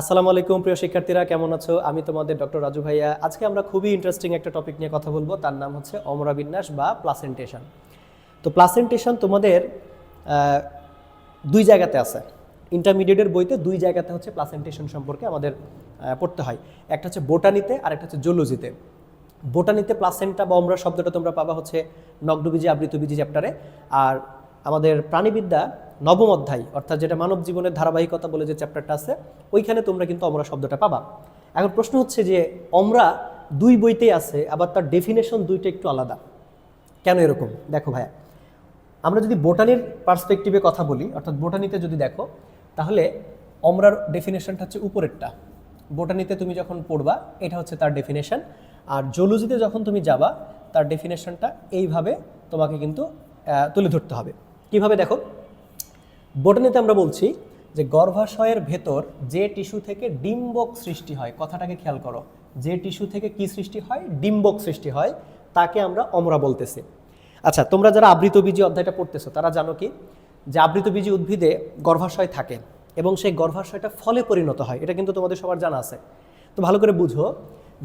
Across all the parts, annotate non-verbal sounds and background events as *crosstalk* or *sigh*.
আসসালামু আলাইকুম, প্রিয় শিক্ষার্থীরা, কেমন আছো? আমি তোমাদের ডক্টর রাজু ভাইয়া। আজকে আমরা খুবই ইন্টারেস্টিং একটা টপিক নিয়ে কথা বলব, তার নাম হচ্ছে অমরা বিন্যাস বা প্লাসেন্টেশন তো প্লাসেন্টেশন তোমাদের দুই জায়গাতে আছে। ইন্টারমিডিয়েটের বইতে দুই জায়গাতে হচ্ছে প্লাসেন্টেশন সম্পর্কে আমাদের পড়তে হয়। একটা হচ্ছে বোটানিতে আর একটা হচ্ছে জুলজিতে বোটানিতে প্লাসেন্টা বা অমরা শব্দটা তোমরা পাবা হচ্ছে নগ্নবীজি, আবৃতবীজি চ্যাপ্টারে আর আমাদের প্রাণীবিদ্যা নবম অধ্যায়, অর্থাৎ যেটা মানব জীবনের ধারাবাহিকতা বলে যে চ্যাপ্টারটা আছে, ওইখানে তোমরা কিন্তু অমরা শব্দটা পাবা। এখন প্রশ্ন হচ্ছে যে, অমরা দুই বইতেই আছে, আবার তার ডেফিনেশন দুইটা একটু আলাদা। কেন এরকম? দেখো ভাইয়া, আমরা যদি বোটানির পার্সপেক্টিভে কথা বলি, অর্থাৎ বোটানিতে যদি দেখো, তাহলে অমরার ডেফিনেশনটা হচ্ছে উপরেরটা। বোটানিতে তুমি যখন পড়বা, এটা হচ্ছে তার ডেফিনেশন আর জুলজিতে যখন তুমি যাবা, তার ডেফিনেশনটা এইভাবে তোমাকে কিন্তু তুলে ধরতে হবে। কীভাবে দেখো? বোটানিতে আমরা বলছি যে গর্ভাশয়ের ভেতর যে টিস্যু থেকে ডিম্বক সৃষ্টি হয়, কথাটাকে খেয়াল করো, যে টিস্যু থেকে কি সৃষ্টি হয়? ডিম্বক সৃষ্টি হয়, তাকে আমরা অমরা বলতেছি। আচ্ছা তোমরা যারা আবৃতবীজি অধ্যায়টা পড়তেছো, তারা জানো কি? যে আবৃতবীজি উদ্ভিদে গর্ভাশয় থাকে এবং সেই গর্ভাশয়টা ফলে পরিণত হয়, এটা কিন্তু তোমাদের সবার জানা আছে। তো ভালো করে বুঝো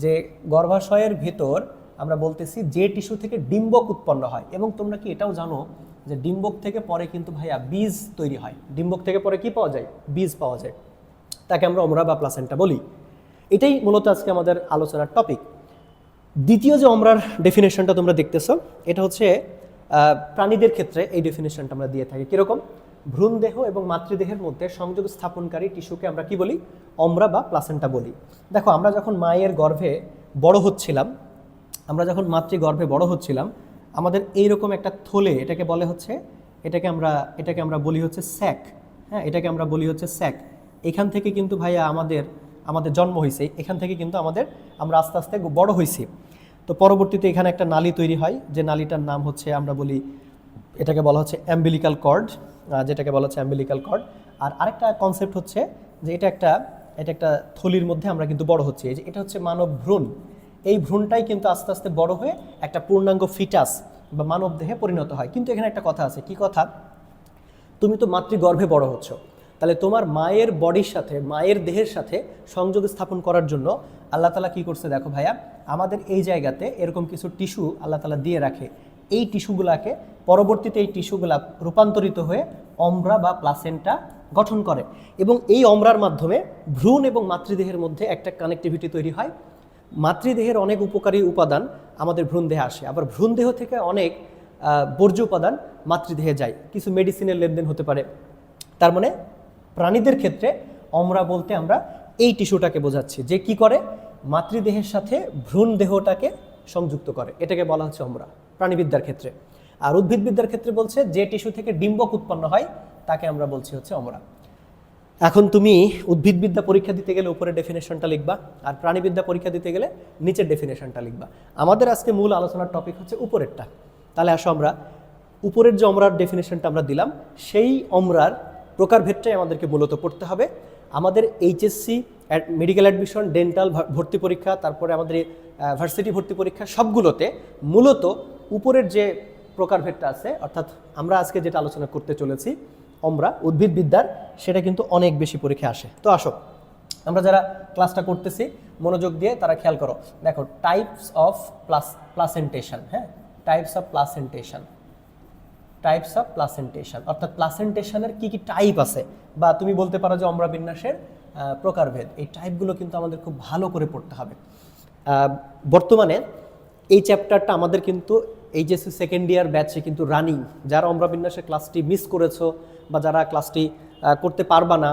যে গর্ভাশয়ের ভেতর আমরা বলতেছি যে টিস্যু থেকে ডিম্বক উৎপন্ন হয়, এবং তোমরা কি এটাও জানো যে ডিম্বক থেকে পরে কিন্তু ভাইয়া বীজ তৈরি হয়। ডিম্বক থেকে পরে কি পাওয়া যায়? বীজ পাওয়া যায়। তাকে আমরা অমরা বা প্লাসেন্টা বলি। এটাই মূলত আজকে আমাদের আলোচনার টপিক দ্বিতীয় যে অমরার ডেফিনেশনটা তোমরা দেখতেছো, এটা হচ্ছে প্রাণীদের ক্ষেত্রে এই ডেফিনেশনটা আমরা দিয়ে থাকি। কীরকম? ভ্রূণদেহ এবং মাতৃদেহের মধ্যে সংযোগ স্থাপনকারী টিস্যুকে আমরা কি বলি? অমরা বা প্লাসেন্টা বলি। দেখো, আমরা যখন মায়ের গর্ভে বড় হচ্ছিলাম, আমরা যখন মাতৃ গর্ভে বড় হচ্ছিলাম আমাদের এইরকম একটা থলে, এটাকে বলে হচ্ছে, এটাকে আমরা এটাকে আমরা বলি হচ্ছে স্যাক। হ্যাঁ এটাকে আমরা বলি হচ্ছে স্যাক। এখান থেকে কিন্তু ভাইয়া আমাদের আমাদের জন্ম হয়েছে এখান থেকে কিন্তু আমাদের, আমরা আস্তে আস্তে বড় হয়েছি তো পরবর্তীতে এখানে একটা নালী তৈরি হয়, যে নালীটার নাম হচ্ছে, আমরা বলি, এটাকে বলা হচ্ছে অ্যাম্বিলিক্যাল কর্ড যেটাকে বলা হচ্ছে অ্যাম্বিলিক্যাল কর্ড। আর আরেকটা কনসেপ্ট হচ্ছে, যে এটা একটা এটা একটা থলির মধ্যে আমরা কিন্তু বড় হচ্ছি। এই যে এটা হচ্ছে মানব ভ্রূণ এই ভ্রূণটাই কিন্তু আস্তে আস্তে বড় হয়ে একটা পূর্ণাঙ্গ ফিটাস বা মানব দেহে পরিণত হয়। কিন্তু এখানে একটা কথা আছে। কি কথা? তুমি তো মাতৃগর্ভে বড় হচ্ছ। তাহলে তোমার মায়ের বডির সাথে, মায়ের দেহের সাথে সংযোগ স্থাপন করার জন্য আল্লাহ তালা কি করছে দেখো ভাইয়া, আমাদের এই জায়গাতে এরকম কিছু টিস্যু আল্লাহ তালা দিয়ে রাখে। এই টিস্যুগুলাকে পরবর্তীতে এই টিস্যুগুলা রূপান্তরিত হয়ে অমরা বা প্লাসেন্টা গঠন করে। এবং এই অমরার মাধ্যমে ভ্রূণ এবং মাতৃদেহের মধ্যে একটা কানেক্টিভিটি তৈরি হয়। মাতৃদেহের অনেক উপকারী উপাদান আমাদের ভ্রূণদেহে আসে। আবার ভ্রূণদেহ থেকে অনেক বর্জ্য উপাদান মাতৃদেহে যায়। কিছু মেডিসিনের লেনদেন হতে পারে। তার মানে প্রাণীদের ক্ষেত্রে অমরা বলতে আমরা এই টিস্যুটাকে বোঝাচ্ছি, যে কি করে? মাতৃদেহের সাথে ভ্রূণ দেহটাকে সংযুক্ত করে। এটাকে বলা হচ্ছে অমরা, প্রাণীবিদ্যার ক্ষেত্রে। আর উদ্ভিদবিদ্যার ক্ষেত্রে বলছে যে টিস্যু থেকে ডিম্বক উৎপন্ন হয়, তাকে আমরা বলছি হচ্ছে অমরা। এখন তুমি উদ্ভিদবিদ্যা পরীক্ষা দিতে গেলে উপরে ডেফিনেশনটা লিখবা, আর প্রাণীবিদ্যা পরীক্ষা দিতে গেলে নিচের ডেফিনেশনটা লিখবা। আমাদের আজকে মূল আলোচনার টপিক হচ্ছে উপরেরটা। তাহলে আসো আমরা, উপরের যে অমরার ডেফিনেশনটা আমরা দিলাম, সেই অমরার প্রকারভেদটাই আমাদেরকে মূলত পড়তে হবে। আমাদের এইচএসসি মেডিকেল অ্যাডমিশন ডেন্টাল ভর্তি পরীক্ষা, তারপরে আমাদের ভার্সিটি ভর্তি পরীক্ষা, সবগুলোতে মূলত উপরের যে প্রকারভেদটা আছে, অর্থাৎ আমরা আজকে যেটা আলোচনা করতে চলেছি অমরা উদ্ভিদবিদ্যার সেটা কিন্তু অনেক বেশি পরীক্ষা আসে। তো আসো, আমরা যারা ক্লাসটা করতেছি, মনোযোগ দিয়ে তারা খেয়াল করো। দেখো টাইপস অফ প্লাস প্লাসেন্টেশন হ্যাঁ? Types of placentation types of placentation অর্থাৎ প্লাসেন্টেশনের কী কী টাইপ আছে? বা তুমি বলতে পারো যে অমরা বিন্যাসের প্রকারভেদ। এই টাইপগুলো কিন্তু আমাদের খুব ভালো করে পড়তে হবে। বর্তমানে এই চ্যাপ্টারটা আমাদের কিন্তু এইচএসসি সেকেন্ড ইয়ার ব্যাচে কিন্তু রানিং যারা অমরা বিন্যাসের ক্লাসটি মিস করেছ বা যারা ক্লাসটি করতে পারবা না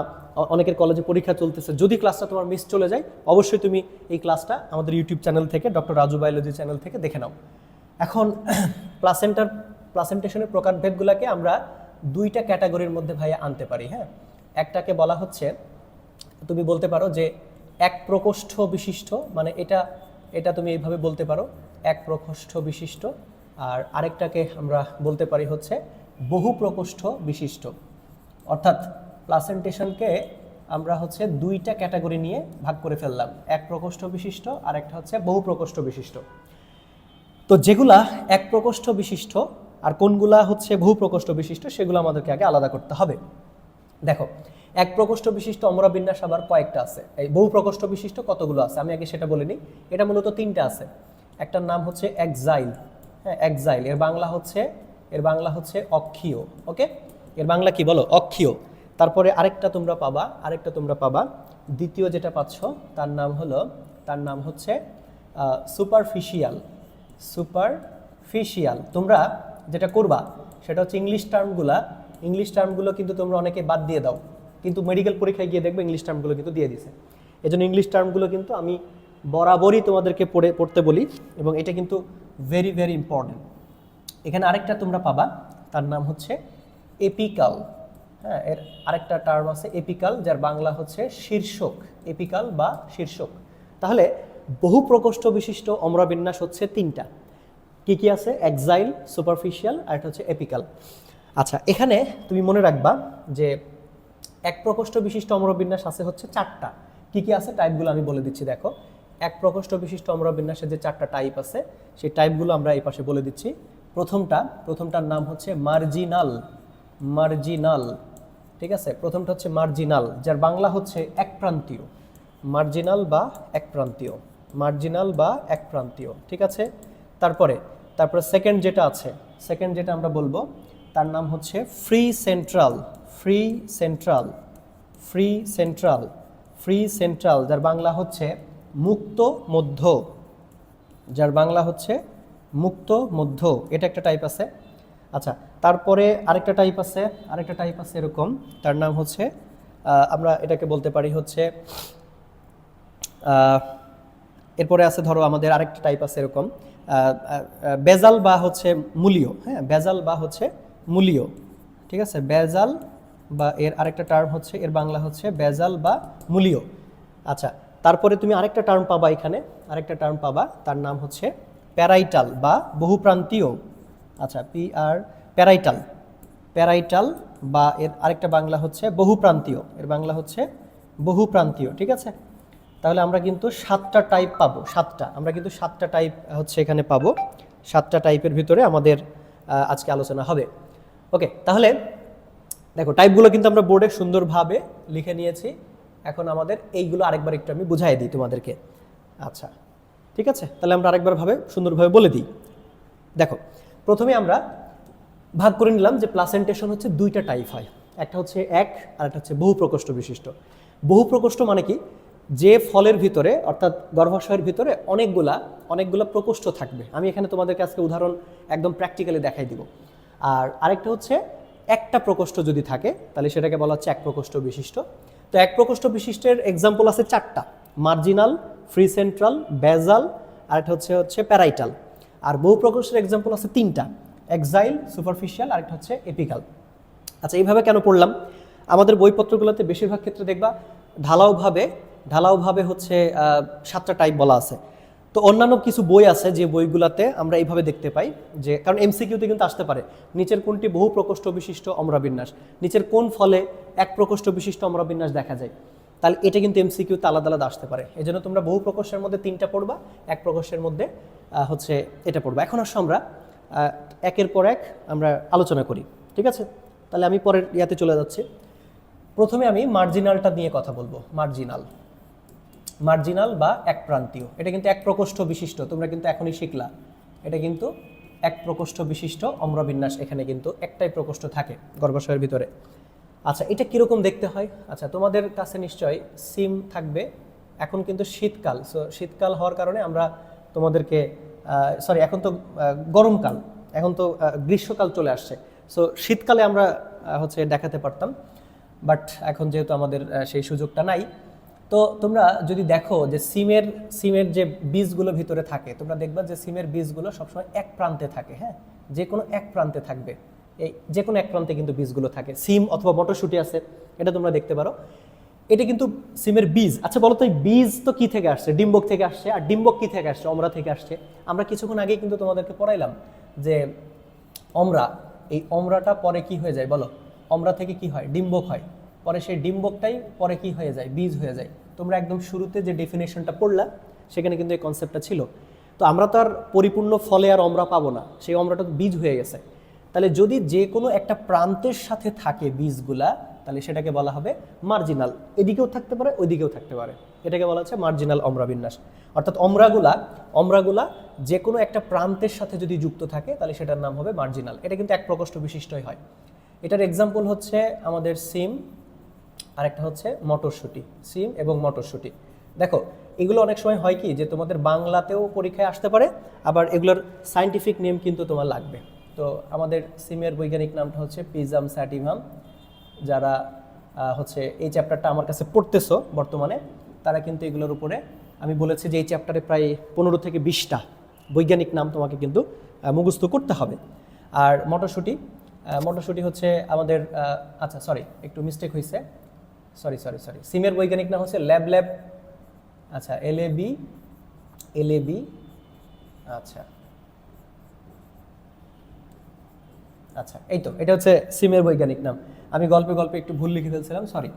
অনেকের কলেজে পরীক্ষা চলতেছে, যদি ক্লাসটা তোমার মিস চলে যায়, অবশ্যই তুমি এই ক্লাসটা আমাদের ইউটিউব চ্যানেল থেকে ডক্টর রাজু বায়োলজি চ্যানেল থেকে দেখে নাও। এখন প্লাসেন্টার প্লাসেন্টেশনের প্রকারভেদগুলোকে আমরা দুইটা ক্যাটাগরির মধ্যে ভাইয়া আনতে পারি হ্যাঁ? একটাকে বলা হচ্ছে, তুমি বলতে পারো যে এক প্রকোষ্ঠ বিশিষ্ট মানে এটা এটা তুমি এইভাবে বলতে পারো, এক প্রকোষ্ঠ বিশিষ্ট, আর আরেকটাকে আমরা বলতে পারি হচ্ছে বহু প্রকোষ্ঠ বিশিষ্ট। অর্থাৎ প্লাসেন্টেশনকে আমরা হচ্ছে দুইটা ক্যাটাগরি নিয়ে ভাগ করে ফেললাম। এক প্রকোষ্ঠ বিশিষ্ট আর একটা হচ্ছে বহু প্রকোষ্ঠ বিশিষ্ট। তো যেগুলা এক প্রকোষ্ঠ বিশিষ্ট আর কোনগুলা হচ্ছে বহু প্রকোষ্ঠ বিশিষ্ট সেগুলো আমাদেরকে আগে আলাদা করতে হবে। দেখো, এক প্রকোষ্ঠ বিশিষ্ট অমরা বিন্যাস আবার কয়েকটা আছে। এই বহু প্রকোষ্ঠ বিশিষ্ট কতগুলো আছে? আমি আগে সেটা বলে নিই। এটা মূলত তিনটা আছে। একটার নাম হচ্ছে এক্সাইল। হ্যাঁ এক্সাইল। এর বাংলা হচ্ছে এর বাংলা হচ্ছে অক্ষীয়। ওকে? এর বাংলা কি বলো? অক্ষীয়। তারপরে আরেকটা তোমরা পাবা, আরেকটা তোমরা পাবা। দ্বিতীয় যেটা পাচ্ছ, তার নাম হলো, তার নাম হচ্ছে সুপারফিশিয়াল সুপারফিশিয়াল তোমরা যেটা করবা, সেটা হচ্ছে ইংলিশ টার্মগুলা ইংলিশ টার্মগুলো কিন্তু তোমরা অনেকে বাদ দিয়ে দাও। কিন্তু মেডিকেল পরীক্ষায় গিয়ে দেখবে ইংলিশ টার্মগুলো কিন্তু দিয়ে দিছে। এই জন্য ইংলিশ টার্মগুলো কিন্তু আমি বরাবরই তোমাদেরকে পড়ে, পড়তে বলি এবং এটা কিন্তু ভেরি ভেরি ইম্পর্টেন্ট এখানে আরেকটা তোমরা পাবা, তার নাম হচ্ছে এপিকাল হ্যাঁ এর আরেকটা টার্ম আছে এপিকাল, যার বাংলা হচ্ছে শীর্ষক, এপিকাল বা শীর্ষক। তাহলে বহু প্রকোষ্ঠ বিশিষ্ট অমরাবিন্যাস হচ্ছে তিনটা। কি কি আছে? এক্সাইল সুপারফিশিয়াল আর একটা হচ্ছে এপিকাল আচ্ছা এখানে তুমি মনে রাখবা যে এক প্রকোষ্ঠ বিশিষ্ট অমরবিন্যাস আছে হচ্ছে চারটা। কি কি আছে? টাইপগুলো আমি বলে দিচ্ছি, দেখো। এক প্রকোষ্ঠ বিশিষ্ট অমরবিন্যাসের যে চারটা টাইপ আছে, সেই টাইপগুলো আমরা এই পাশে বলে দিচ্ছি। প্রথমটা, প্রথমটার নাম হচ্ছে মার্জিনাল মার্জিনাল, ঠিক আছে? প্রথমটা হচ্ছে মার্জিনাল, যার বাংলা হচ্ছে একপ্রান্তীয়। মার্জিনাল বা একপ্রান্তীয়। মার্জিনাল বা একপ্রান্তীয়, ঠিক আছে? তারপরে তারপরে সেকেন্ড যেটা আছে সেকেন্ড যেটা আমরা বলব, তার নাম হচ্ছে free central free central free central free central যার বাংলা হচ্ছে মুক্ত মধ্য। যার বাংলা হচ্ছে মুক্ত মধ্য, এটা একটা টাইপ আছে। আচ্ছা তারপরে আরেকটা টাইপ আছে, আরেকটা টাইপ আছে এরকম, তার নাম হচ্ছে আমরা এটাকে বলতে পারি হচ্ছে এরপরে আছে ধরো আমাদের আরেকটা টাইপ আছে এরকম বেজাল বা হচ্ছে মূলীয় হ্যাঁ বেজাল বা হচ্ছে মূলীয়, ঠিক আছে? বেজাল বা এর আরেকটা টার্ম হচ্ছে, এর বাংলা হচ্ছে বেজাল বা মূলীয়। আচ্ছা তারপরে তুমি আরেকটা টার্ম পাবা এখানে, আরেকটা টার্ম পাবা, তার নাম হচ্ছে প্যারাইটাল বা বহুপ্রান্তীয়। আচ্ছা পি আর প্যারাইটাল প্যারাইটাল বা এর আরেকটা বাংলা হচ্ছে বহুপ্রান্তীয়, এর বাংলা হচ্ছে বহুপ্রান্তীয়, ঠিক আছে? তাহলে আমরা কিন্তু সাতটা টাইপ পাবো, সাতটা, আমরা কিন্তু সাতটা টাইপ হচ্ছে এখানে পাবো, সাতটা টাইপের ভিতরে আমাদের আজকে আলোচনা হবে। ওকে তাহলে দেখো টাইপগুলো কিন্তু আমরা বোর্ডে সুন্দরভাবে লিখে নিয়েছি, এখন আমাদের এইগুলো আরেকবার একটু আমি বুঝাই দিই তোমাদেরকে। আচ্ছা ঠিক আছে? তাহলে আমরা আরেকবারভাবে সুন্দরভাবে বলে দিই। দেখো প্রথমে আমরা ভাগ করে নিলাম যে প্লাসেন্টেশন হচ্ছে দুইটা টাইপ হয়। একটা হচ্ছে এক, আর একটা হচ্ছে বহু প্রকোষ্ঠ বিশিষ্ট। বহু প্রকোষ্ঠ মানে কি? যে ফলের ভিতরে, অর্থাৎ গর্ভাশয়ের ভিতরে অনেকগুলা অনেকগুলা প্রকোষ্ঠ থাকবে। আমি এখানে তোমাদেরকে আজকে উদাহরণ একদম প্র্যাকটিক্যালি দেখাই দিব। আর আরেকটা হচ্ছে একটা প্রকোষ্ঠ যদি থাকে, তাহলে সেটাকে বলা হচ্ছে এক প্রকোষ্ঠ বিশিষ্ট। তো এক প্রকোষ্ঠ বিশিষ্টের এক্সাম্পল আছে চারটা। মার্জিনাল, ফ্রি সেন্ট্রাল, বেজাল, আর একটা হচ্ছে হচ্ছে প্যারাইটাল। আর বহু প্রকোষ্ঠের এক্সাম্পল আছে তিনটা। এক্সাইল সুপারফিশিয়াল আরেকটা হচ্ছে এপিকাল আচ্ছা এইভাবে কেন পড়লাম? আমাদের বইপত্রগুলোতে বেশিরভাগ ক্ষেত্রে দেখবা ঢালাওভাবে ঢালাওভাবে হচ্ছে সাতটা টাইপ বলা আছে। তো অন্যান্য কিছু বই আছে যে বইগুলোতে আমরা এইভাবে দেখতে পাই যে, কারণ এমসিকিউতে কিন্তু আসতে পারে। নিচের কোনটি বহু প্রকোষ্ঠ বিশিষ্ট অমরাবিন্যাস? নিচের কোন ফলে এক প্রকোষ্ঠ বিশিষ্ট অমরাবিন্যাস দেখা যায়? তাহলে এটা কিন্তু এমসিকিউতে আলাদা আলাদা আসতে পারে। এই জন্য তোমরা বহু প্রকোষ্ঠের মধ্যে তিনটা পড়বা, এক প্রকোষ্ঠের মধ্যে হচ্ছে এটা পড়বা। এখন আসো আমরা একের পর এক আমরা আলোচনা করি, ঠিক আছে? তাহলে আমি পরের ইয়াতে চলে যাচ্ছি। প্রথমে আমি মার্জিনালটা নিয়ে কথা বলব, মার্জিনাল। মার্জিনাল বা এক প্রান্তীয় এটা কিন্তু এক প্রকোষ্ঠ বিশিষ্ট, তোমরা কিন্তু এখনই শিখলা। এটা কিন্তু এক প্রকোষ্ঠ বিশিষ্ট অম্রবিন্যাস, এখানে কিন্তু একটাই প্রকোষ্ঠ থাকে গর্ভাশয়ের ভিতরে। আচ্ছা এটা কীরকম দেখতে হয়? আচ্ছা তোমাদের কাছে নিশ্চয় সিম থাকবে। এখন কিন্তু শীতকাল সো শীতকাল হওয়ার কারণে আমরা তোমাদেরকে সরি এখন তো গরমকাল, এখন তো গ্রীষ্মকাল চলে আসছে। সো শীতকালে আমরা হচ্ছে দেখাতে পারতাম বাট এখন যেহেতু আমাদের সেই সুযোগটা নাই, তো তোমরা যদি দেখো যে সিমের সিমের যে বীজগুলো ভিতরে থাকে, তোমরা দেখবা যে সিমের বীজগুলো সবসময় এক প্রান্তে থাকে হ্যাঁ? যে কোনো এক প্রান্তে থাকবে। এই যে কোনো এক প্রান্তে কিন্তু বীজগুলো থাকে। সিম অথবা মটরশুঁটি আছে, এটা তোমরা দেখতে পারো। এটা কিন্তু সিমের বীজ। আচ্ছা বলো তো বীজ তো কি থেকে আসছে? ডিম্বক থেকে আসছে। আর ডিম্বক কি থেকে আসছে? অমরা থেকে আসছে। আমরা কিছুক্ষণ আগে কিন্তু তোমাদেরকে পড়াইলাম যে অমরা, এই অমরাটা পরে কি হয়ে যায়? বলো, অমরা থেকে কি হয়? ডিম্বক হয়। পরে সেই ডিম্বকটাই পরে কি হয়ে যায়? বীজ হয়ে যায়। তোমরা একদম শুরুতে যে ডেফিনেশনটা পড়লা, সেখানে কিন্তু এই কনসেপ্টটা ছিল। তো আমরা তো আর পরিপূর্ণ ফলে আর অমরা পাবো না। সেই অমরাটা বীজ হয়ে গেছে। তাহলে যদি যে কোনো একটা প্রান্তের সাথে থাকে বীজগুলা, তাহলে সেটাকে বলা হবে মার্জিনাল এদিকেও থাকতে পারে, ওইদিকেও থাকতে পারে। এটাকে বলা হচ্ছে মার্জিনাল অমরাবিন্যাস। অর্থাৎ অমরাগুলা অমরাগুলা যে কোনো একটা প্রান্তের সাথে যদি যুক্ত থাকে, তাহলে সেটার নাম হবে মার্জিনাল এটা কিন্তু এক প্রকোষ্ঠ বিশিষ্টই হয়। এটার এক্সাম্পল হচ্ছে আমাদের সিম, আরেকটা হচ্ছে মটরশুঁটি। সিম এবং মটরশুঁটি। দেখো, এগুলো অনেক সময় হয় কি যে তোমাদের বাংলাতেও পরীক্ষায় আসতে পারে, আবার এগুলোর সাইন্টিফিক নেম কিন্তু তোমার লাগবে। তো আমাদের সিমের বৈজ্ঞানিক নামটা হচ্ছে পিজাম স্যাটিভাম। যারা হচ্ছে এই চ্যাপ্টারটা আমার কাছে পড়তেছো বর্তমানে, তারা কিন্তু এগুলোর উপরে, আমি বলেছি যে এই চ্যাপ্টারে প্রায় পনেরো থেকে বিশটা বৈজ্ঞানিক নাম তোমাকে কিন্তু মুখস্থ করতে হবে। আর মটরশুঁটি মটরশুঁটি হচ্ছে আমাদের আচ্ছা সরি একটু মিস্টেক হয়েছে সরি সরি সরি সিমের বৈজ্ঞানিক নাম হচ্ছে ল্যাব ল্যাব আচ্ছা এল A B, L A B আচ্ছা। আচ্ছা এই তো, এটা হচ্ছে সিমের বৈজ্ঞানিক নাম। আমি গল্পে গল্পে একটু ভুল লিখে ফেলছিলাম সরি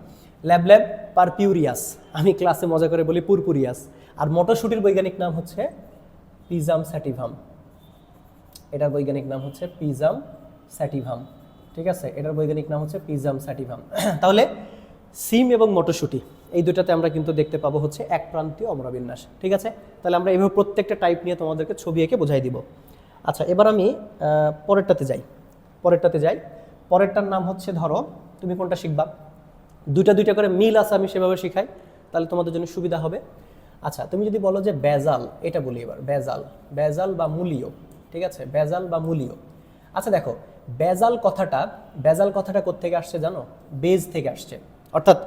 ল্যাব ল্যাব পারপিউরিয়াস। আমি ক্লাসে মজা করে বলি পুরপুরিয়াস। আর মটরশুটির বৈজ্ঞানিক নাম হচ্ছে পিজাম স্যাটিভাম। এটার বৈজ্ঞানিক নাম হচ্ছে পিজাম স্যাটিভাম। ঠিক আছে? এটার বৈজ্ঞানিক নাম হচ্ছে পিজাম স্যাটিভাম। *clears throat* তাহলে সিম এবং মটরশুঁটি, এই দুটাতে আমরা কিন্তু দেখতে পাবো হচ্ছে এক প্রান্তীয় অমরাবিন্যাস। ঠিক আছে? তাহলে আমরা এইভাবে প্রত্যেকটা টাইপ নিয়ে তোমাদেরকে ছবি এঁকে বোঝাই দিব। আচ্ছা এবার আমি পরেরটাতে যাই। পরেরটাতে যাই। পরেরটার নাম হচ্ছে ধরো, তুমি কোনটা শিখবা? দুইটা দুইটা করে মিল আছে, আমি সেভাবে শিখাই, তাহলে তোমাদের জন্য সুবিধা হবে। আচ্ছা তুমি যদি বলো যে বেজাল, এটা বলি এবার, বেজাল বেজাল বা মূলীয়, ঠিক আছে? বেজাল বা মূলীয়। আচ্ছা দেখো, বেজাল কথাটা বেজাল কথাটা কোত্থেকে আসছে জানো? বেজ থেকে আসছে। অর্থাৎ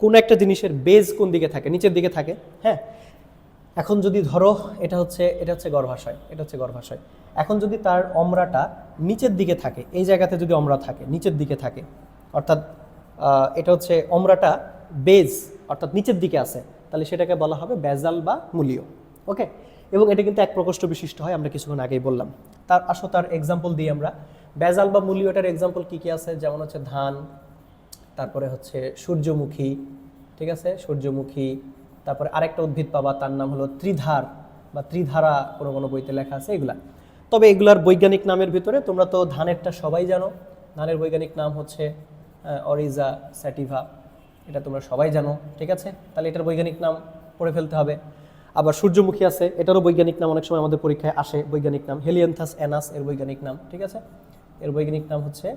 কোন একটা জিনিসের বেজ কোন দিকে থাকে? নিচের দিকে থাকে। হ্যাঁ? এখন যদি ধরো, এটা হচ্ছে এটা হচ্ছে গর্ভাশয়, এটা হচ্ছে গর্ভাশয়। এখন যদি তার অমরাটা নিচের দিকে থাকে, এই জায়গাতে যদি অমরা থাকে, নিচের দিকে থাকে, অর্থাৎ এটা হচ্ছে অমরাটা বেজ অর্থাৎ নিচের দিকে আছে, তাহলে সেটাকে বলা হবে বেজাল বা মূলীয় ওকে এবং এটা কিন্তু এক প্রকোষ্ঠ বিশিষ্ট হয়, আমরা কিছুক্ষণ আগেই বললাম। তার আসো, তার এক্সাম্পল দিই আমরা। বেজাল বা মূলীয়টার এক্সাম্পল কী কী আছে? যেমন হচ্ছে ধান, তারপরে হচ্ছে সূর্যমুখী, ঠিক আছে? সূর্যমুখী তারপরে আরেকটা উদ্ভিদ পাবা, তার নাম হলো ত্রিধার বা ত্রিধারা কোনো কোনো বইতে লেখা আছে এগুলা। তবে এগুলার বৈজ্ঞানিক নামের ভিতরে তোমরা তো ধানেরটা সবাই জানো। ধানের বৈজ্ঞানিক নাম হচ্ছে অরিজা স্যাটিভা। এটা তোমরা সবাই জানো, ঠিক আছে? তাহলে এটার বৈজ্ঞানিক নাম পড়ে ফেলতে হবে। আবার সূর্যমুখী আছে, এটারও বৈজ্ঞানিক নাম অনেক সময় আমাদের পরীক্ষায় আসে, বৈজ্ঞানিক নাম হেলিয়ান্থাস অ্যানাস এর বৈজ্ঞানিক নাম, ঠিক আছে? এর বৈজ্ঞানিক নাম হচ্ছে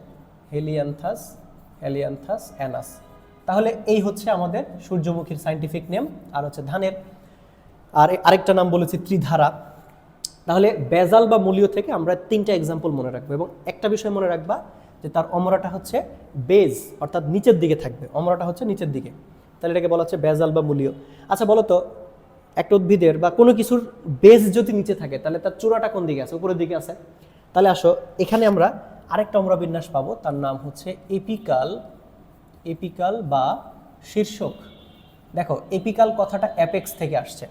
হেলিয়ান্থাস হেলিয়ান্থাস অ্যানাস। তাহলে এই হচ্ছে আমাদের সূর্যমুখীর সাইন্টিফিক নেম আর হচ্ছে ধানের, আর আরেকটা নাম বলেছি ত্রিধারা। তাহলে বেজাল বা মূলীয় থেকে আমরা তিনটা এক্সাম্পল মনে রাখব, এবং একটা বিষয় মনে রাখবা যে তার অমরাটা হচ্ছে বেজ অর্থাৎ নিচের দিকে থাকবে। অমরাটা হচ্ছে নিচের দিকে। তাহলে এটাকে বলা হচ্ছে বেজাল বা মূলীয়। আচ্ছা বলো তো একটা উদ্ভিদের বা কোনো কিছুর বেজ যদি নিচে থাকে, তাহলে তার চূড়াটা কোন দিকে আছে? উপরের দিকে আছে। তাহলে আসো, এখানে আমরা আরেকটা অমরা বিন্যাস পাবো, তার নাম হচ্ছে এপিকাল এপিকাল বা শীর্ষক। দেখো, এপিকাল কথাটা অ্যাপেক্স থেকে আসছে।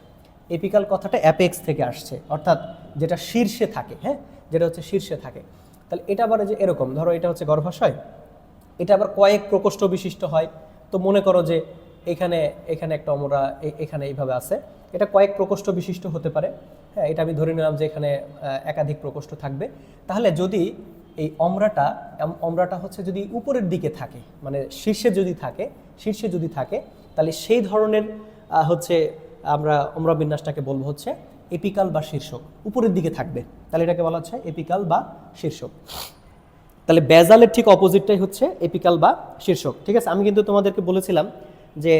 এপিকাল কথাটা অ্যাপেক্স থেকে আসছে, অর্থাৎ যেটা শীর্ষে থাকে হ্যাঁ? যেটা হচ্ছে শীর্ষে থাকে। তাহলে এটা আবার যে এরকম, ধরো এটা হচ্ছে গর্ভাশয়। এটা আবার কয়েক প্রকোষ্ঠ বিশিষ্ট হয়। তো মনে করো যে এখানে এখানে একটা অমরা এখানে এইভাবে আছে। এটা কয়েক প্রকোষ্ঠ বিশিষ্ট হতে পারে। হ্যাঁ এটা আমি ধরে নিলাম যে এখানে একাধিক প্রকোষ্ঠ থাকবে। তাহলে যদি এই অমরাটা অমরাটা হচ্ছে যদি উপরের দিকে থাকে মানে শীর্ষে যদি থাকে, শীর্ষে যদি থাকে, তাহলে সেই ধরনের হচ্ছে আমরা অমরা বিন্যাসটাকে বলব হচ্ছে এপিকাল বা শীর্ষক। উপরের দিকে থাকবে, তাহলে এটাকে বলা হচ্ছে এপিকাল বা শীর্ষক। তাহলে বেজালের ঠিক অপোজিটটাই হচ্ছে এপিকাল বা শীর্ষক। ঠিক আছে? আমি কিন্তু তোমাদেরকে বলেছিলাম যে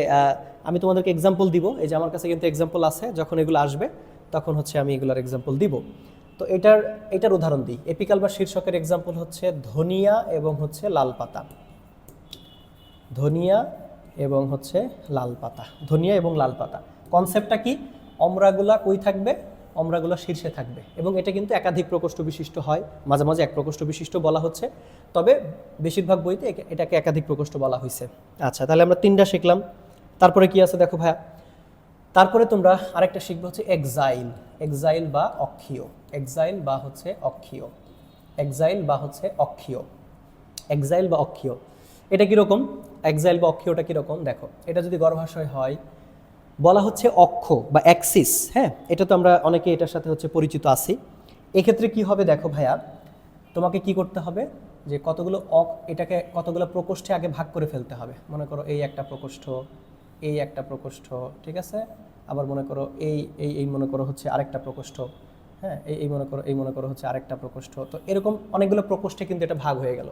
আমি তোমাদেরকে এক্সাম্পল দিব। এই যে আমার কাছে কিন্তু এক্সাম্পল আছে, যখন এগুলো আসবে, তখন হচ্ছে আমি এগুলোর এক্সাম্পল দিব। তো এটার এটার উদাহরণ দিই। এপিকাল বা শীর্ষকের এক্সাম্পল হচ্ছে ধনিয়া এবং হচ্ছে লাল পাতা। ধনিয়া এবং হচ্ছে লাল পাতা। ধনিয়া এবং লাল পাতা। কনসেপ্টটা কি? অমরাগুলা কই থাকবে? অমরাগুলা শীর্ষে থাকবে। এবং এটা কিন্তু একাধিক প্রকোষ্ঠ বিশিষ্ট হয়। মাঝে মাঝে এক প্রকোষ্ঠ বিশিষ্ট বলা হচ্ছে। তবে বেশিরভাগ বইতে এটাকে একাধিক প্রকোষ্ঠ বলা হয়েছে আচ্ছা তাহলে আমরা তিনটা শিখলাম। তারপরে কি আছে দেখো ভাইয়া? তারপরে তোমরা আরেকটা শিখবে হচ্ছে এক্সাইল এক্সাইল বা অক্ষীয়। এক্সাইল বা হচ্ছে অক্ষীয়। এক্সাইল বা হচ্ছে অক্ষীয়। এক্সাইল বা অক্ষীয়। এটা কীরকম? এক্সাইল বা অক্ষীয়টা কীরকম? দেখো, এটা যদি গর্ভাশয় হয়, বলা হচ্ছে অক্ষ বা অ্যাক্সিস হ্যাঁ? এটা তো আমরা অনেকে এটার সাথে হচ্ছে পরিচিত আছি। এক্ষেত্রে কি হবে দেখো ভাইয়া, তোমাকে কি করতে হবে? যে কতগুলো অক, এটাকে কতগুলো প্রকোষ্ঠে আগে ভাগ করে ফেলতে হবে। মনে করো এই একটা প্রকোষ্ঠ, এই একটা প্রকোষ্ঠ, ঠিক আছে? আবার মনে করো এই এই এই মনে করো হচ্ছে আরেকটা প্রকোষ্ঠ। হ্যাঁ এই এই মনে করো, এই মনে করো হচ্ছে আরেকটা প্রকোষ্ঠ। তো এরকম অনেকগুলো প্রকোষ্ঠে কিন্তু এটা ভাগ হয়ে গেল।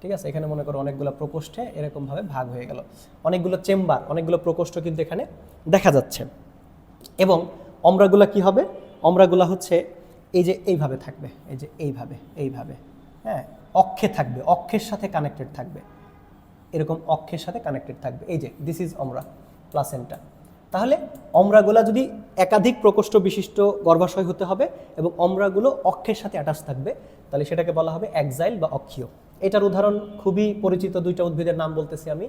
ঠিক আছে? এখানে মনে করো অনেকগুলো প্রকোষ্ঠে এরকমভাবে ভাগ হয়ে গেল। অনেকগুলো চেম্বার, অনেকগুলো প্রকোষ্ঠ কিন্তু এখানে দেখা যাচ্ছে। এবং অমরাগুলা কি হবে? অমরাগুলা হচ্ছে এই যে এইভাবে থাকবে, এই যে এইভাবে এইভাবে। হ্যাঁ? অক্ষে থাকবে, অক্ষের সাথে কানেক্টেড থাকবে। এরকম অক্ষের সাথে কানেক্টেড থাকবে। এই যে দিস ইজ অমরা প্লাসেন্টা তাহলে অমরাগুলা যদি একাধিক প্রকোষ্ঠ বিশিষ্ট গর্ভাশয় হতে হবে এবং অমরাগুলো অক্ষের সাথে অ্যাটাচ থাকবে, তাহলে সেটাকে বলা হবে একজাইল বা অক্ষীয়। এটার উদাহরণ খুবই পরিচিত, দুইটা উদ্ভিদের নাম বলতেছি আমি।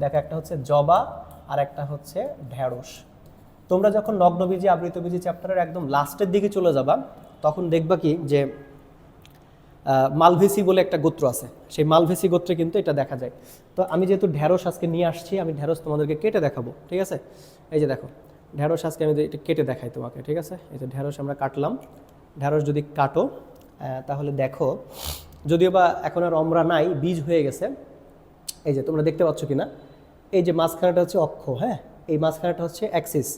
দেখো, একটা হচ্ছে জবা আর একটা হচ্ছে ঢ্যাঁড়স তোমরা যখন নগ্নবীজি, আবৃতবীজি চ্যাপ্টারের একদম লাস্টের দিকে চলে যাবা, তখন দেখবা কি যে মালভেসি বলে একটা গোত্র আছে। সেই মালভেসি গোত্রে কিন্তু এটা দেখা যায়। তো আমি যেহেতু ঢ্যাঁড়স আজকে নিয়ে আসছি, আমি ঢ্যাঁড়স তোমাদেরকে কেটে দেখাবো, ঠিক আছে? এই যে দেখো ঢ্যাঁড়স আজকে আমি এটা কেটে দেখাই তোমাকে, ঠিক আছে? এই যে ঢ্যাঁড়স আমরা কাটলাম। ঢ্যাঁড়স যদি কাটো তাহলে দেখো, যদিও বা এখন আর অমরা নাই, বীজ হয়ে গেছে। এই যে তোমরা দেখতে পাচ্ছ কি না এই যে মাঝখানাটা হচ্ছে অক্ষ হ্যাঁ? এই মাঝখানাটা হচ্ছে অ্যাক্সিস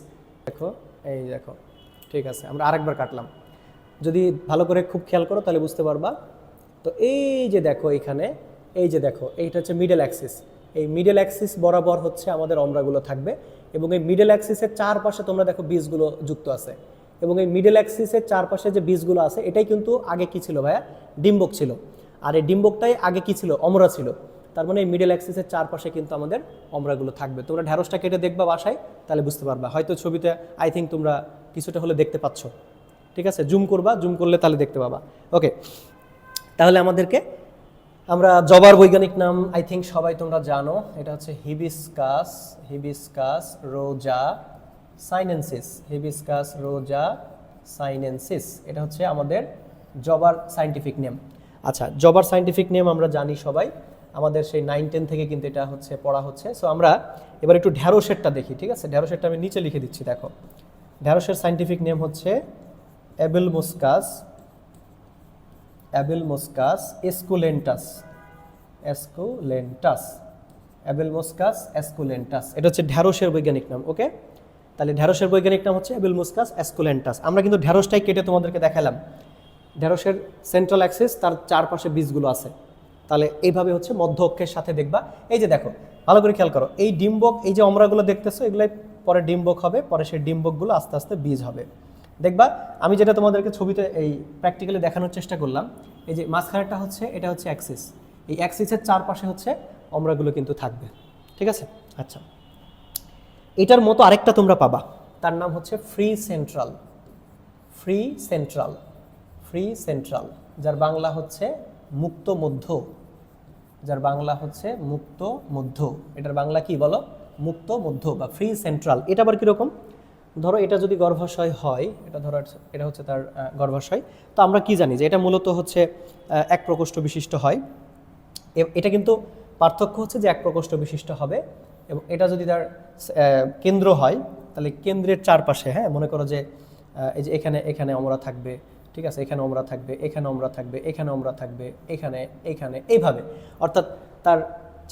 দেখো, এই দেখো, ঠিক আছে, আমরা আরেকবার কাটলাম। যদি ভালো করে খুব খেয়াল করো, তাহলে বুঝতে পারবা। তো এই যে দেখো এখানে, এই যে দেখো, এইটা হচ্ছে মিডল অ্যাক্সিস এই মিডল অ্যাক্সিস বরাবর হচ্ছে আমাদের অমরাগুলো থাকবে এবং এই মিডল অ্যাক্সিসের চারপাশে তোমরা দেখো বীজগুলো যুক্ত আছে। এবং এই মিডল অ্যাক্সিসের চারপাশে যে বীজগুলো আছে, এটাই কিন্তু আগে কি ছিল ভাইয়া? ডিম্বক ছিল। আর এই ডিম্বকটাই আগে কি ছিল? অমরা ছিল। তার মানে এই মিডল অ্যাক্সিসের চারপাশে কিন্তু আমাদের অমরাগুলো থাকবে। তোমরা ঢ্যাঁড়সটা কেটে দেখবা বাসায়, তাহলে বুঝতে পারবা। হয়তো ছবিতে আই থিঙ্ক তোমরা কিছুটা হলে দেখতে পাচ্ছ। ঠিক আছে? জুম করবা, জুম করলে তাহলে দেখতে পাবা। ওকে তাহলে আমাদেরকে আমরা জবার বৈজ্ঞানিক নাম আই থিঙ্ক সবাই তোমরা জানো। এটা হচ্ছে hibiscus hibiscus rosa sinensis, hibiscus rosa sinensis. এটা হচ্ছে আমাদের জবার সাইন্টিফিক নেম। আচ্ছা জবার সাইন্টিফিক নেম আমরা জানি সবাই। আমাদের সেই নাইন, টেন থেকে কিন্তু এটা হচ্ছে, পড়া হচ্ছে। সো আমরা এবার একটু ঢ্যাঁড়সেরটা দেখি, ঠিক আছে? ঢ্যাঁড়সেরটা আমি নিচে লিখে দিচ্ছি, দেখো। ঢ্যাঁড়সের সাইন্টিফিক নেম হচ্ছে Abelmoschus Abelmoschus esculentus. Esculentus. Abelmoschus এটা হচ্ছে ঢ্যাঁড়সের বৈজ্ঞানিক নাম, ওকে? তাহলে ঢ্যাঁড়সের বৈজ্ঞানিক নাম হচ্ছে অ্যাবেল মুসকাস আমরা কিন্তু ঢ্যাঁড়সটাই কেটে তোমাদেরকে দেখালাম। ঢ্যাঁড়সের সেন্ট্রাল অ্যাক্সিস তার চারপাশে বীজগুলো আছে। তাহলে এইভাবে হচ্ছে মধ্য অক্ষের সাথে দেখবা। এই যে দেখো, ভালো করে খেয়াল করো। এই ডিম্বক, এই যে অমরাগুলো দেখতেছো, এগুলাই পরে ডিম্বক হবে, পরে সেই ডিম্বকগুলো আস্তে আস্তে বীজ হবে। দেখবা, আমি যেটা তোমাদেরকে ছবিতে এই প্র্যাকটিক্যালি দেখানোর চেষ্টা করলাম, এই যে মাঝখানেরটা হচ্ছে, এটা হচ্ছে অ্যাক্সিস এই অ্যাক্সিসের চারপাশে হচ্ছে অমরাগুলো কিন্তু থাকবে। ঠিক আছে? আচ্ছা। এটার মতো আরেকটা তোমরা পাবা। তার নাম হচ্ছে free central free central free central যার বাংলা হচ্ছে মুক্ত মধ্য। যার বাংলা হচ্ছে মুক্ত মধ্য। এটার বাংলা কি বলো? মুক্ত মধ্য বা ফ্রি সেন্ট্রাল এটা আবার কীরকম? ধরো এটা যদি গর্ভাশয় হয়, এটা ধরো এটা হচ্ছে তার গর্ভাশয়। তো আমরা কি জানি যে এটা মূলত হচ্ছে এক প্রকোষ্ঠ বিশিষ্ট হয়। এটা কিন্তু পার্থক্য হচ্ছে যে এক প্রকোষ্ঠ বিশিষ্ট হবে এবং এটা যদি তার কেন্দ্র হয়, তাহলে কেন্দ্রের চারপাশে হ্যাঁ মনে করো যে এই যে এখানে এখানে অমরা থাকবে, ঠিক আছে, এখানে অমরা থাকবে, এখানে অমরা থাকবে, এখানে অমরা থাকবে, এখানে এখানে, এইভাবে। অর্থাৎ তার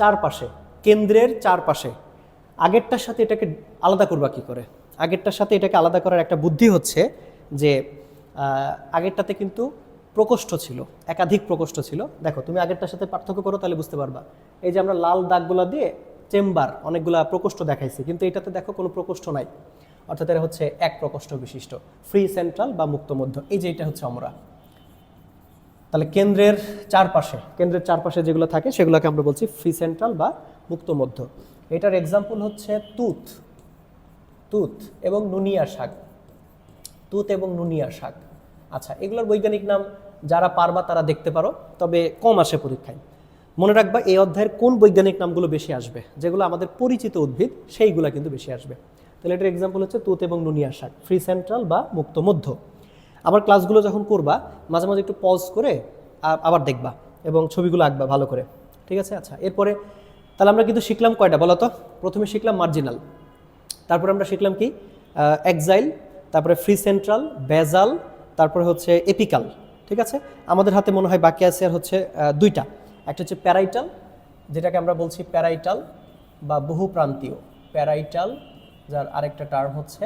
চারপাশে, কেন্দ্রের চারপাশে, আগেরটার সাথে এটাকে আলাদা করবা কি করে? আগেরটার সাথে এটাকে আলাদা করার একটা বুদ্ধি হচ্ছে যে আগেরটাতে কিন্তু প্রকোষ্ঠ ছিল, একাধিক প্রকোষ্ঠ ছিল। দেখো, তুমি আগেরটার সাথে পার্থক্য করো তাহলে বুঝতে পারবা। এই যে আমরা লাল দাগগুলো দিয়ে চেম্বার, অনেকগুলা প্রকোষ্ঠ দেখাইছি, কিন্তু এটাতে দেখো কোনো প্রকোষ্ঠ নাই। অর্থাৎ এটা হচ্ছে এক প্রকোষ্ঠ বিশিষ্ট ফ্রি সেন্ট্রাল বা মুক্ত মধ্য। এই যে এটা হচ্ছে আমরা তাহলে কেন্দ্রের চারপাশে কেন্দ্রের চারপাশে যেগুলো থাকে সেগুলোকে আমরা বলছি ফ্রি সেন্ট্রাল বা মুক্ত মধ্য। এটার এক্সাম্পল হচ্ছে তুত। তুত এবং নুনিয়া শাক। তুত এবং নুনিয়া শাক। আচ্ছা এগুলোর বৈজ্ঞানিক নাম যারা পারবা তারা দেখতে পারো, তবে কম আসে পরীক্ষায়। মনে রাখবা, এই অধ্যায়ের কোন বৈজ্ঞানিক নামগুলো বেশি আসবে? যেগুলো আমাদের পরিচিত উদ্ভিদ, সেইগুলো কিন্তু বেশি আসবে। তাহলে এটার এক্সাম্পল হচ্ছে তুত এবং নুনিয়া শাক ফ্রি সেন্ট্রাল বা মুক্ত মধ্য। আবার ক্লাসগুলো যখন করবা, মাঝে মাঝে একটু পজ করে আবার দেখবা এবং ছবিগুলো আঁকবা ভালো করে। ঠিক আছে? আচ্ছা এরপরে তাহলে আমরা কিন্তু শিখলাম কয়টা বলো তো প্রথমে শিখলাম মার্জিনাল তারপরে আমরা শিখলাম কি? এক্সাইল তারপরে ফ্রি সেন্ট্রাল বেজাল তারপরে হচ্ছে এপিকাল ঠিক আছে? আমাদের হাতে মনে হয় বাকি আছে আর হচ্ছে দুইটা। একটা হচ্ছে প্যারাইটাল, যেটাকে আমরা বলছি প্যারাইটাল বা বহুপ্রান্তীয়। প্যারাইটাল, যার আরেকটা টার্ম হচ্ছে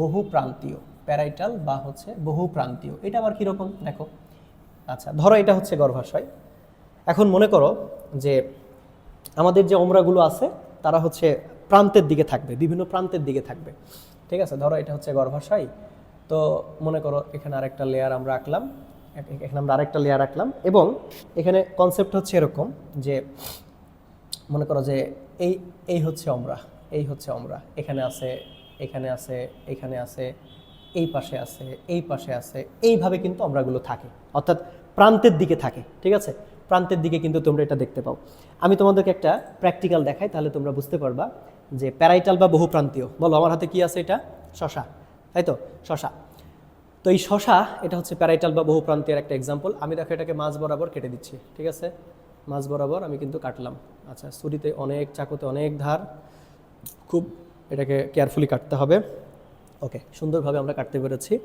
বহুপ্রান্তীয়। প্যারাইটাল বা হচ্ছে বহুপ্রান্তীয়। এটা আবার কীরকম? দেখো। আচ্ছা ধরো এটা হচ্ছে গর্ভাশয়। এখন মনে করো যে আমাদের যে ওমরাগুলো আছে, তারা হচ্ছে প্রান্তের দিকে থাকবে, বিভিন্ন প্রান্তের দিকে থাকবে। ঠিক আছে? ধরো এটা হচ্ছে গর্ভাশয়। তো মনে করো এখানে আরেকটা লেয়ার আমরা আঁকলাম। এখানে আমরা আরেকটা লেয়ার রাখলাম এবং এখানে কনসেপ্ট হচ্ছে এরকম যে, মনে করো যে এই এই হচ্ছে অমরা, এই হচ্ছে অমরা। এখানে আছে এখানে আছে এখানে আছে, এই পাশে আছে, এই পাশে আছে, এইভাবে কিন্তু অমরাগুলো থাকে। অর্থাৎ প্রান্তের দিকে থাকে, ঠিক আছে? প্রান্তের দিকে কিন্তু তোমরা এটা দেখতে পাও। আমি তোমাদেরকে একটা প্র্যাকটিক্যাল দেখাই, তাহলে তোমরা বুঝতে পারবা যে প্যারাইটাল বা বহুপ্রান্তীয়। বলো, আমার হাতে কি আছে এটা? শশা। তাই তো? শশা। তো এই শশা, এটা হচ্ছে প্যারাইটাল বা বহুপ্রান্তীয় একটা এক্সাম্পল আমি দেখো এটাকে মাছ বরাবর কেটে দিচ্ছি, ঠিক আছে? মাছ বরাবর আমি কিন্তু কাটলাম। আচ্ছা ছুরিতে অনেক, চাকুতে অনেক ধার। খুব এটাকে কেয়ারফুলি কাটতে হবে। ওকে সুন্দরভাবে আমরা কাটতে পেরেছি।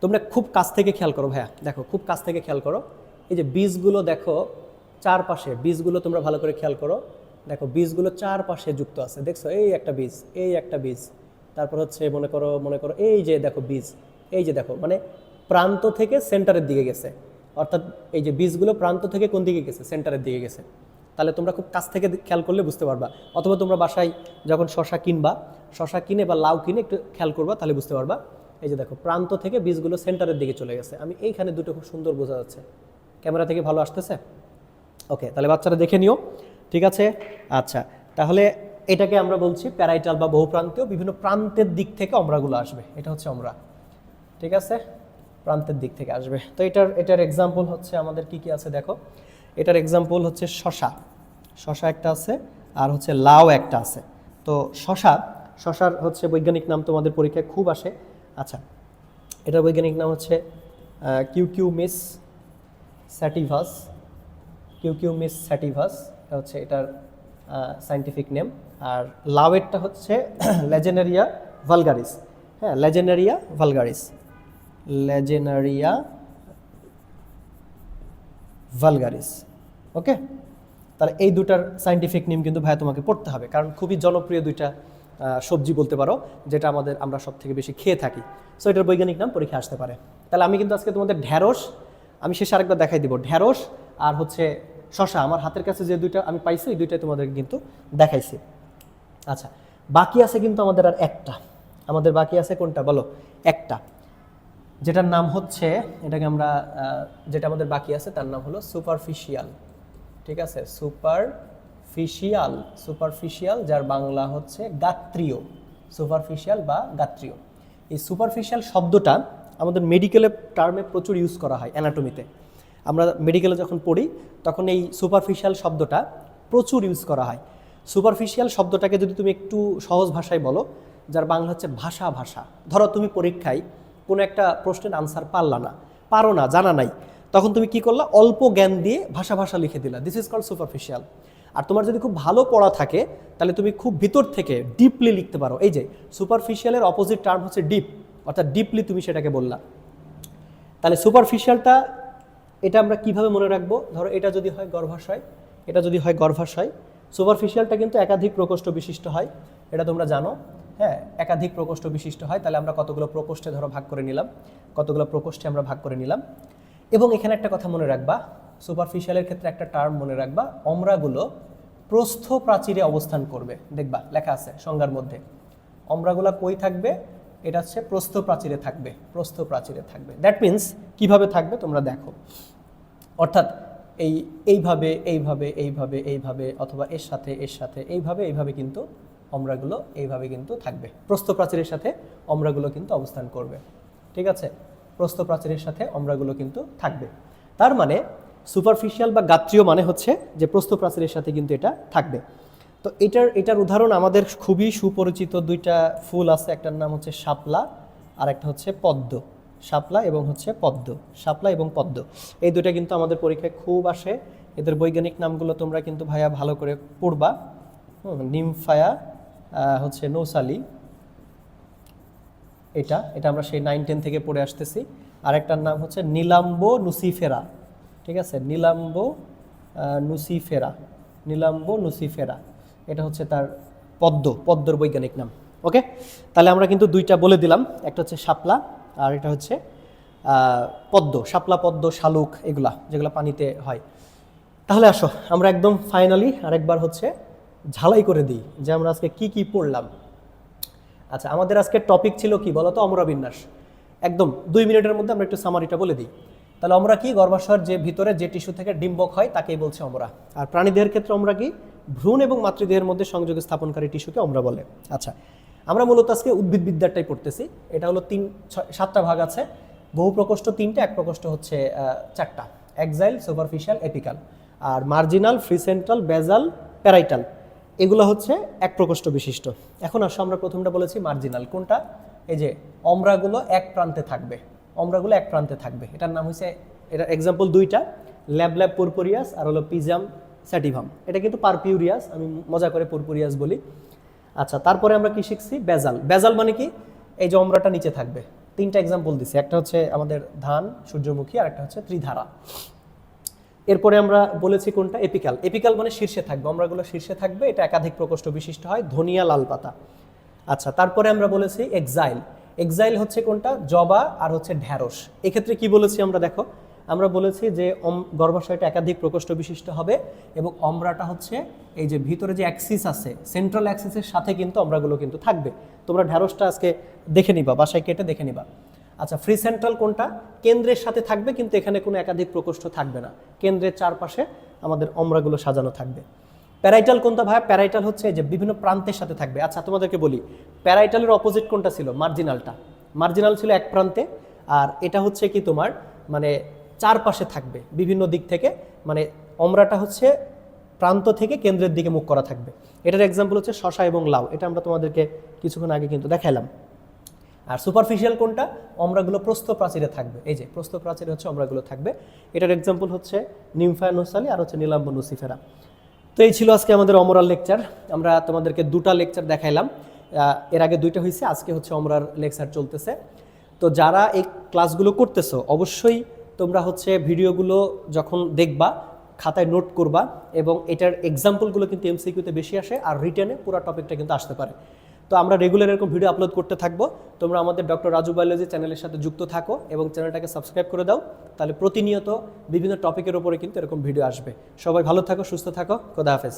তোমরা খুব কাছ থেকে খেয়াল করো ভাইয়া। দেখো, খুব কাছ থেকে খেয়াল করো। এই যে বীজগুলো দেখো, চারপাশে বীজগুলো তোমরা ভালো করে খেয়াল করো। দেখো, বীজগুলো চারপাশে যুক্ত আছে। দেখছ? এই একটা বীজ, এই একটা বীজ। তারপর হচ্ছে, মনে করো মনে করো, এই যে দেখো বীজ, এই যে দেখো মানে প্রান্ত থেকে সেন্টারের দিকে গেছে। অর্থাৎ এই যে বীজগুলো প্রান্ত থেকে কোন দিকে গেছে? সেন্টারের দিকে গেছে। তাহলে তোমরা খুব কাছ থেকে খেয়াল করলে বুঝতে পারবা। অথবা তোমরা বাসায় যখন শশা কিনবা, শশা কিনে বা লাউ কিনে একটু খেয়াল করবা, তাহলে বুঝতে পারবা। এই যে দেখো, প্রান্ত থেকে বীজগুলো সেন্টারের দিকে চলে গেছে। আমি এইখানে দুটো খুব সুন্দর বোঝা যাচ্ছে। ক্যামেরা থেকে ভালো আসতেছে? ওকে, তাহলে বাচ্চারা দেখে নিও। ঠিক আছে? আচ্ছা তাহলে এটাকে আমরা বলছি প্যারাইটাল বা বহুপ্রান্তীয়, বিভিন্ন প্রান্তের দিক থেকে অমরাগুলো আসবে। এটা হচ্ছে অমরা। ঠিক আছে? প্রান্তের দিক থেকে আসবে। তো এটার এটার এক্সাম্পল হচ্ছে আমাদের কি কি আছে দেখো? এটার এক্সাম্পল হচ্ছে শশা। শশা একটা আছে, আর হচ্ছে লাউ একটা আছে। তো শশা, শশার হচ্ছে বৈজ্ঞানিক নাম তোমাদের পরীক্ষায় খুব আসে। আচ্ছা এটার বৈজ্ঞানিক নাম হচ্ছে কিউ কিউ কিউকিউমিস স্যাটিভাস কিউ কিউ কিউকিউমিস স্যাটিভাস এটা হচ্ছে এটার সাইন্টিফিক নেম আর লাউয়েরটা হচ্ছে *clears throat* লেজেনারিয়া ভালগারিস হ্যাঁ লেজেনারিয়া ভালগারিস লেজেনারিয়া ভালগারিস ওকে তাহলে এই দুটার সাইন্টিফিক নেম কিন্তু ভাই তোমাকে পড়তে হবে। কারণ খুবই জনপ্রিয় দুইটা সবজি বলতে পারো, যেটা আমাদের আমরা সব থেকে বেশি খেয়ে থাকি। সো এটার বৈজ্ঞানিক নাম পরীক্ষা আসতে পারে। তাহলে আমি কিন্তু আজকে তোমাদের ঢ্যাঁড়স, আমি শেষে আরেকবার দেখাই দিব। ঢ্যাঁড়স আর হচ্ছে শশা, আমার হাতের কাছে যে দুইটা আমি পাইছি ওই দুইটাই তোমাদের কিন্তু দেখাইছি। আচ্ছা বাকি আছে কিন্তু আমাদের আর একটা। আমাদের বাকি আছে কোনটা? বলো, একটা। যেটার নাম হচ্ছে, এটাকে আমরা যেটা আমাদের বাকি আছে, তার নাম হলো সুপারফিশিয়াল। ঠিক আছে? সুপারফিশিয়াল সুপারফিশিয়াল, যার বাংলা হচ্ছে গাত্রীয়। সুপারফিশিয়াল বা গাত্রীয়। এই সুপারফিশিয়াল শব্দটা আমাদের মেডিকেলের টার্মে প্রচুর ইউজ করা হয় অ্যানাটমিতে আমরা মেডিকেলে যখন পড়ি, তখন এই সুপারফিশিয়াল শব্দটা প্রচুর ইউজ করা হয়। সুপারফিশিয়াল শব্দটাকে যদি তুমি একটু সহজ ভাষায় বলো, যার বাংলা হচ্ছে ভাষা ভাষা। ধরো তুমি পরীক্ষায় কোনো একটা প্রশ্নের আনসার পারলা না, পারো না, জানা নাই, তখন তুমি কি করলা? অল্প জ্ঞান দিয়ে ভাষা ভাষা লিখে দিলা। দিস ইজ কল্ড সুপারফিশিয়াল আর তোমার যদি খুব ভালো পড়া থাকে, তাহলে তুমি খুব ভিতর থেকে ডিপলি লিখতে পারো। এই যে সুপারফিশিয়ালের অপোজিট টার্ম হচ্ছে ডিপ অর্থাৎ ডিপলি তুমি সেটাকে বললা। তাহলে সুপারফিশিয়ালটা এটা আমরা কীভাবে মনে রাখব? ধরো এটা যদি হয় গর্ভাশয়, এটা যদি হয় গর্ভাশয় সুপারফিশিয়ালটা কিন্তু একাধিক প্রকোষ্ঠ বিশিষ্ট হয়, এটা তোমরা জানো। হ্যাঁ একাধিক প্রকোষ্ঠ বিশিষ্ট হয়, তাহলে আমরা কতগুলো প্রকোষ্ঠে ধরো ভাগ করে নিলাম, কতগুলো প্রকোষ্ঠে আমরা ভাগ করে নিলাম। এবং এখানে একটা কথা মনে রাখবা সুপারফিশিয়ালের ক্ষেত্রে একটা টার্ম মনে রাখবা, অমরাগুলো প্রস্থ প্রাচীরে অবস্থান করবে। দেখবা, লেখা আছে সংজ্ঞার মধ্যে। অমরাগুলা কই থাকবে? এটা হচ্ছে প্রস্থ প্রাচীরে থাকবে, প্রস্থ প্রাচীরে থাকবে। দ্যাট মিন্স কীভাবে থাকবে তোমরা দেখো। অর্থাৎ এই এইভাবে এইভাবে এইভাবে এইভাবে অথবা এর সাথে এর সাথে, এইভাবে এইভাবে কিন্তু অমরাগুলো এইভাবে কিন্তু থাকবে। প্রস্থ প্রাচীরের সাথে অমরাগুলো কিন্তু অবস্থান করবে। ঠিক আছে? প্রস্থ প্রাচীরের সাথে অমরাগুলো কিন্তু থাকবে। তার মানে সুপারফিশিয়াল বা গাত্রীয় মানে হচ্ছে যে প্রস্থ প্রাচীরের সাথে কিন্তু এটা থাকবে। তো এটার এটার উদাহরণ আমাদের খুবই সুপরিচিত দুইটা ফুল আছে। একটার নাম হচ্ছে শাপলা আর একটা হচ্ছে পদ্ম। শাপলা এবং হচ্ছে পদ্ম শাপলা এবং পদ্ম। এই দুটো কিন্তু আমাদের পরীক্ষায় খুব আসে। এদের বৈজ্ঞানিক নামগুলো তোমরা কিন্তু ভাইয়া ভালো করে পড়বা। নিমফায়া হচ্ছে নৌসালি। এটা এটা আমরা সেই নাইন টেন থেকে পড়ে আসতেছি। আরেকটার নাম হচ্ছে নীলাম্ব নুসিফেরা। ঠিক আছে? Nelumbo nucifera. Nelumbo nucifera. এটা হচ্ছে তার পদ্ম, পদ্মর বৈজ্ঞানিক নাম। ওকে? তাহলে আমরা কিন্তু দুইটা বলে দিলাম। একটা হচ্ছে শাপলা আর এটা হচ্ছে পদ্ম, শাপলা পদ্ম, শালুক এগুলা, যেগুলো পানিতে হয়। তাহলে আসো, আমরা একদম ফাইনালি আরেকবার হচ্ছে ঝালাই করে দিই যে আমরা আজকে কি কি পড়লাম। আচ্ছা আমাদের আজকের টপিক ছিল কি বলতো? অমরা বিন্যাস। একদম দুই মিনিটের মধ্যে আমরা একটু সামারিটা বলে দিই। তাহলে আমরা কি? গর্ভাশয়ের যে ভিতরে যে টিস্যু থেকে ডিম্বক হয়, তাকেই বলছে অমরা। আর প্রাণীদেহের ক্ষেত্রে আমরা কি? ভ্রূণ এবং মাতৃদেহের মধ্যে সংযোগ স্থাপনকারী টিস্যুকে আমরা বলে। আচ্ছা আমরা মূলত আজকে উদ্ভিদ বিদ্যাটাই পড়তেছি। এটা হলো তিন সাতটা ভাগ আছে। বহু প্রকোষ্ঠ তিনটা, এক প্রকোষ্ঠ হচ্ছে চারটা। এক্সাইল সুপারফিশিয়াল এপিকাল আর marginal free central basal parietal এগুলো হচ্ছে এক প্রকোষ্ঠ বিশিষ্ট। এখন আসো, আমরা প্রথমটা বলেছি মার্জিনাল কোনটা? এই যে, অমরাগুলো এক প্রান্তে থাকবে। অমরাগুলো এক প্রান্তে থাকবে। এটার নাম হচ্ছে এটা এক্সাম্পল দুইটা ল্যাব ল্যাব পুরপুরিয়াস আর হলো পিজাম স্যাটিভাম এটা কিন্তু পারপিউরিয়াস আমি মজা করে পুরপুরিয়াস বলি। আচ্ছা তারপরে আমরা কি শিখছি? বেজাল। বেজাল মানে কি? এই যে অমরাটা নিচে থাকবে। তিনটা এক্সাম্পল দিছি। একটা হচ্ছে আমাদের ধান, সূর্যমুখী, আর একটা হচ্ছে ত্রিধারা। এরপরে আমরা বলেছি কোনটা? এপিকাল। এপিকাল মানে শীর্ষে থাকবে। আমরাগুলো শীর্ষে থাকবে। এটা একাধিক প্রকোষ্ঠ বিশিষ্ট হয়। ধনিয়া, লাল পাতা। আচ্ছা তারপরে আমরা বলেছি এক্সাইল এক্সাইল হচ্ছে কোনটা? জবা আর হচ্ছে ঢ্যাঁড়স এক্ষেত্রে কি বলেছি আমরা? দেখো আমরা বলেছি যে গর্ভাশয়টা একাধিক প্রকোষ্ঠ বিশিষ্ট হবে এবং অমরাটা হচ্ছে এই যে ভিতরে যে অ্যাক্সিস আছে সেন্ট্রাল অ্যাক্সিসের সাথে কিন্তু অমরাগুলো কিন্তু থাকবে। তোমরা ঢ্যাঁড়সটা আজকে দেখে নিবা, বাসায় কেটে দেখে নিবা। আচ্ছা ফ্রি সেন্ট্রাল কোনটা? কেন্দ্রের সাথে থাকবে কিন্তু এখানে কোনো একাধিক প্রকোষ্ঠ থাকবে না। কেন্দ্রের চারপাশে আমাদের অমরাগুলো সাজানো থাকবে। প্যারাইটাল কোনটা ভাই? প্যারাইটাল হচ্ছে যে বিভিন্ন প্রান্তের সাথে থাকবে। আচ্ছা তোমাদেরকে বলি, প্যারাইটালের অপোজিট কোনটা ছিল? মার্জিনালটা মার্জিনাল ছিল এক প্রান্তে, আর এটা হচ্ছে কি তোমার মানে চারপাশে থাকবে। বিভিন্ন দিক থেকে মানে অমরাটা হচ্ছে প্রান্ত থেকে কেন্দ্রের দিকে মুখ করা থাকবে। এটার এক্সাম্পল হচ্ছে শশা এবং লাউ। এটা আমরা তোমাদেরকে কিছুক্ষণ আগে কিন্তু দেখাইলাম। আর সুপারফিশিয়াল কোনটা? অমরাগুলো প্রস্থ প্রাচীরে থাকবে। এই যে, প্রস্থ প্রাচীরে হচ্ছে অমরাগুলো থাকবে। এটার এক্সাম্পল হচ্ছে নিমফায়ানোসালি আর হচ্ছে নীলাম্ব নুসিফেরা। তো এই ছিল আজকে আমাদের অমরার লেকচার আমরা তোমাদেরকে দুটা লেকচার দেখাইলাম। এর আগে দুইটা হয়েছে আজকে হচ্ছে অমরার লেকচার চলতেছে। তো যারা এই ক্লাসগুলো করতেছো, অবশ্যই তোমরা হচ্ছে ভিডিওগুলো যখন দেখবা, খাতায় নোট করবা এবং এটার এক্সাম্পলগুলো কিন্তু এমসিকিউতে বেশি আসে আর রিটার্নে পুরো টপিকটা কিন্তু আসতে পারে। তো আমরা রেগুলার এরকম ভিডিও আপলোড করতে থাকব। তোমরা আমাদের ডক্টর রাজু বায়োলজি চ্যানেলের সাথে যুক্ত থাকো এবং চ্যানেলটাকে সাবস্ক্রাইব করে দাও। তাহলে প্রতিনিয়ত বিভিন্ন টপিকের ওপরে কিন্তু এরকম ভিডিও আসবে। সবাই ভালো থাকো, সুস্থ থাকো। খোদা হাফেজ।